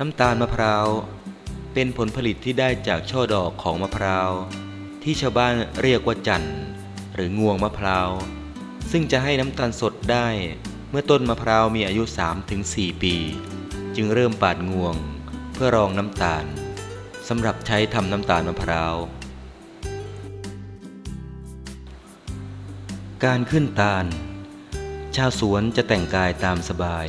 น้ำตาลมะพร้าว เป็นผลผลิตที่ได้จากช่อดอกของมะพร้าว ที่ชาวบ้านเรียกว่าจันทร์หรืองวงมะพร้าว ซึ่งจะให้น้ำตาลสดได้ เมื่อต้นมะพร้าวมีอายุ 3-4 ปี จึงเริ่มปาดงวง เพื่อรองน้ำตาลสำหรับใช้ทำน้ำตาลมะพร้าว การขึ้นตาล ชาวสวนจะแต่งกายตามสบาย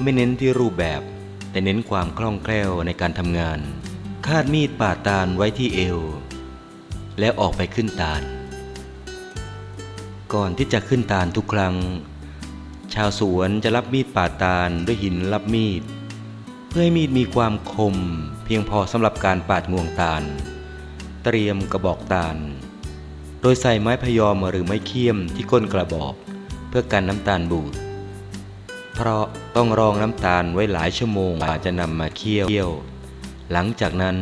ไม่เน้นที่รูปแบบ แต่เน้นความคล่องแคล่วในการทำงาน คาดมีดปาดตาลไว้ที่เอว แล้วออกไปขึ้นตาล ก่อนที่จะขึ้นตาลทุกครั้ง ชาวสวนจะรับมีดปาดตาลด้วยหินรับมีด เพื่อให้มีดมีความคม เพียงพอสำหรับการปาดงวงตาล เตรียมกระบอกตาล โดยใส่ไม้พยอมหรือไม้เคี่ยมที่ก้นกระบอก เพื่อกันน้ำตาลบูด เพราะต้องรองน้ำตาลไว้หลายชั่วโมงกว่าจะนำมาเคี่ยว หลังจากนั้น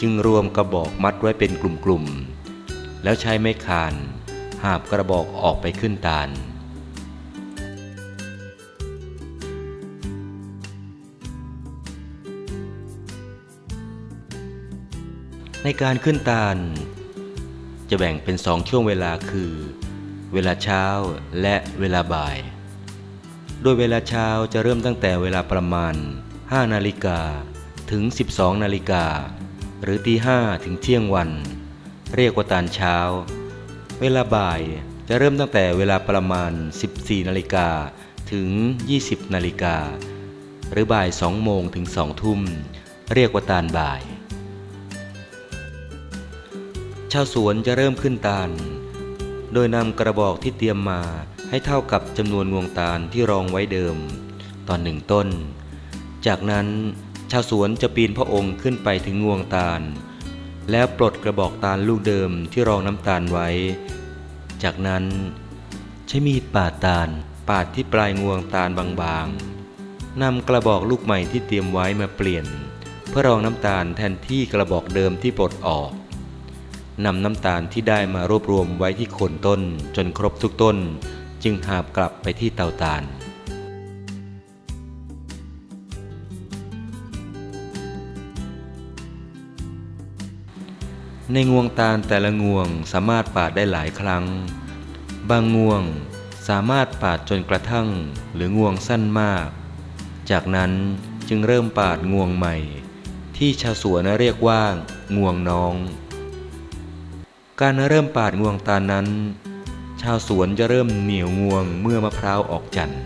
จึงรวมกระบอกมัดไว้เป็นกลุ่มๆ แล้วใช้ไม้คาน หาบกระบอกออกไปขึ้นตาลในการขึ้นตาล จะแบ่งเป็นสองช่วงเวลาคือ เวลาเช้าและเวลาบ่าย โดยเวลาเช้าจะเริ่มตั้งแต่เวลาประมาณ 5 นาฬิกาถึง 12 นาฬิกา หรือตีห้ถึงเที่ยงวัน เรียกว่าตานเช้า เวลาบ่ายจะเริ่มตั้งแต่เวลาประมาณ 14 นาฬิกาถึง 20 นาฬิกา หรือบ่าย2โมงถึง2ทุ่ม เรียกว่าตานบ่าย ชาวสวนจะเริ่มขึ้นตาล โดยนำกระบอกที่เตรียมมา ให้เท่ากับจำนวนงวงตาลที่รองไว้เดิม ตอนหนึ่งต้น จากนั้นชาวสวนจะปีนพระองค์ขึ้นไปถึงงวงตาล แล้วปลดกระบอกตาลลูกเดิมที่รองน้ำตาลไว้ จากนั้นใช้มีดปาดตาลปาดที่ปลายงวงตาลบางๆนำกระบอกลูกใหม่ที่เตรียมไว้มาเปลี่ยน เพื่อรองน้ำตาลแทนที่กระบอกเดิมที่ปลดออกนำน้ำตาลที่ได้มารวบรวมไว้ที่โคนต้นจนครบทุกต้น จึงหาบกลับไปที่เตาตาลในงวงตาลแต่ละงวงสามารถปาดได้หลายครั้ง บางงวงสามารถปาดจนกระทั่งหรืองวงสั้นมาก จากนั้นจึงเริ่มปาดงวงใหม่ ที่ชาวสวนเรียกว่างวงน้อง การเริ่มปาดงวงตาลนั้น ชาวสวนจะเริ่มเหนียวงวงเมื่อมะพร้าวออกจันทร์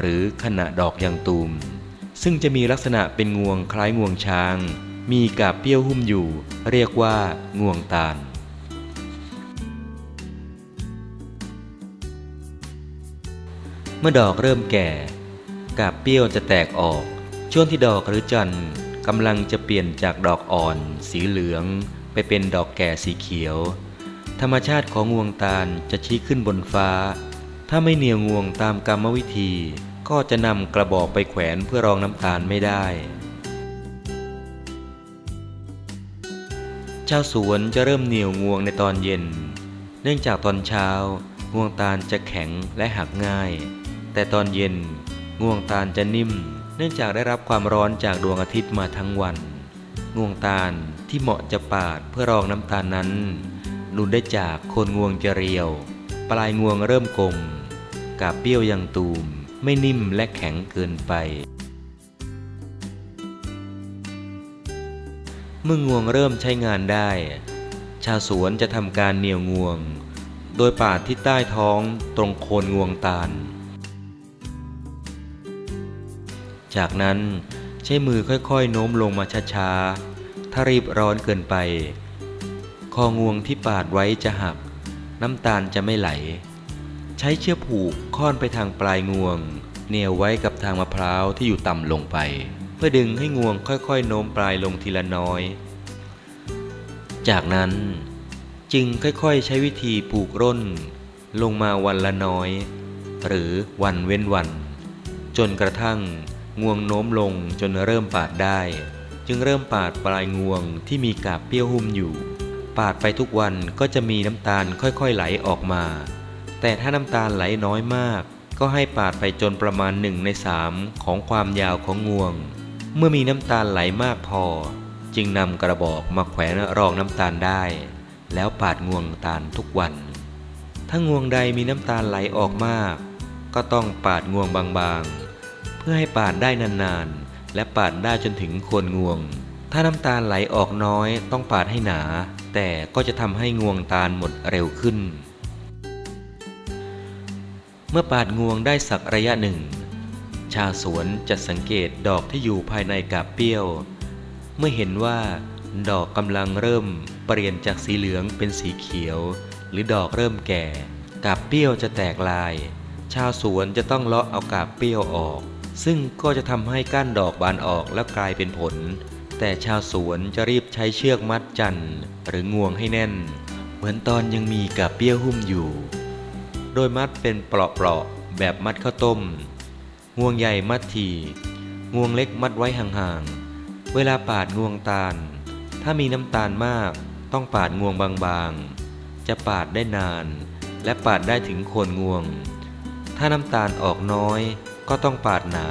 หรือขณะดอกยางตูม ซึ่งจะมีลักษณะเป็นงวงคล้ายงวงช้าง มีกาบเปี้ยวหุ้มอยู่ เรียกว่างวงตาลเมื่อดอกเริ่มแก่ กาบเปี้ยวจะแตกออก ช่วงที่ดอกหรือจันทร์กำลังจะเปลี่ยนจากดอกอ่อน สีเหลือง ไปเป็นดอกแก่สีเขียว ธรรมชาติของงวงตาลจะชี้ขึ้นบนฟ้า ถ้าไม่เหนียวงวงตามกรรมวิธี ก็จะนำกระบอกไปแขวนเพื่อรองน้ำตาลไม่ได้ ชาวสวนจะเริ่มเหนียวงวงในตอนเย็น เนื่องจากตอนเช้างวงตาลจะแข็งและหักง่าย แต่ตอนเย็นงวงตาลจะนิ่ม เนื่องจากได้รับความร้อนจากดวงอาทิตย์มาทั้งวัน งวงตาลที่เหมาะจะปาดเพื่อรองน้ำตาลนั้น ดูได้จากโคนงวงจะเรียว ปลายงวงเริ่มกลมกาบเปี้ยวยังตูม ไม่นิ่มและแข็งเกินไป เมื่องวงเริ่มใช้งานได้ ชาวสวนจะทำการเหนี่ยวงวง โดยปาดที่ใต้ท้องตรงโคนงวงตาล จากนั้นใช้มือค่อยๆโน้มลงมาช้าๆ ถ้ารีบร้อนเกินไป องวงที่ปาดไว้จะหัก น้ำตาลจะไม่ไหล ใช้เชือกผูกค่อนไปทางปลายงวงเหนี่ยวไว้กับทางมะพร้าวที่อยู่ต่ำลงไป เพื่อดึงให้งวงค่อยๆโน้มปลายลงทีละน้อย จากนั้นจึงค่อยๆใช้วิธีผูกร่น ลงมาวันละน้อย หรือวันเว้นวัน จนกระทั่งงวงโน้มลงจนเริ่มปาดได้ จึงเริ่มปาดปลายงวงที่มีกาบเปี้ยวหุ้มอยู่ ปาดไปทุกวันก็จะมีน้ำตาลค่อยๆไหลออกมา แต่ถ้าน้ำตาลไหลน้อยมาก ก็ให้ปาดไปจนประมาณหนึ่งในสามของความยาวของงวง เมื่อมีน้ำตาลไหลมากพอ จึงนำกระบอกมาแขวนรองน้ำตาลได้ แล้วปาดงวงตาลทุกวัน ถ้างวงใดมีน้ำตาลไหลออกมาก ก็ต้องปาดงวงบางๆ เพื่อให้ปาดได้นานๆ และปาดได้จนถึงโคนงวง ถ้าน้ำตาลไหลออกน้อยต้องปาดให้หนา แต่ก็จะทำให้งวงตาลหมดเร็วขึ้น เมื่อปาดงวงได้สักระยะหนึ่ง ชาวสวนจะสังเกตดอกที่อยู่ภายในกาบเปี้ยว เมื่อเห็นว่าดอกกำลังเริ่มเปลี่ยนจากสีเหลืองเป็นสีเขียว หรือดอกเริ่มแก่กาบเปี้ยวจะแตกลาย ชาวสวนจะต้องเลาะเอากาบเปี้ยวออก ซึ่งก็จะทำให้ก้านดอกบานออกแล้วกลายเป็นผล แต่ชาวสวนจะรีบใช้เชือกมัดจันหรืองวงให้แน่น เหมือนตอนยังมีกาบเปี้ยหุ้มอยู่ โดยมัดเป็นเปราะๆแบบมัดข้าวต้ม งวงใหญ่มัดทีงวงเล็กมัดไว้ห่างๆ เวลาปาดงวงตาล ถ้ามีน้ำตาลมากต้องปาดงวงบางๆ จะปาดได้นาน และปาดได้ถึงโคนงวง ถ้าน้ำตาลออกน้อยก็ต้องปาดหนา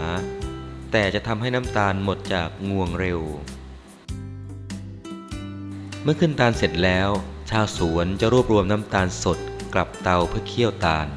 แต่จะทำให้น้ำตาลหมดจากงวงเร็ว เมื่อขึ้นตาลเสร็จแล้ว ชาวสวนจะรวบรวมน้ำตาลสดกลับเตาเพื่อเคี่ยวตาล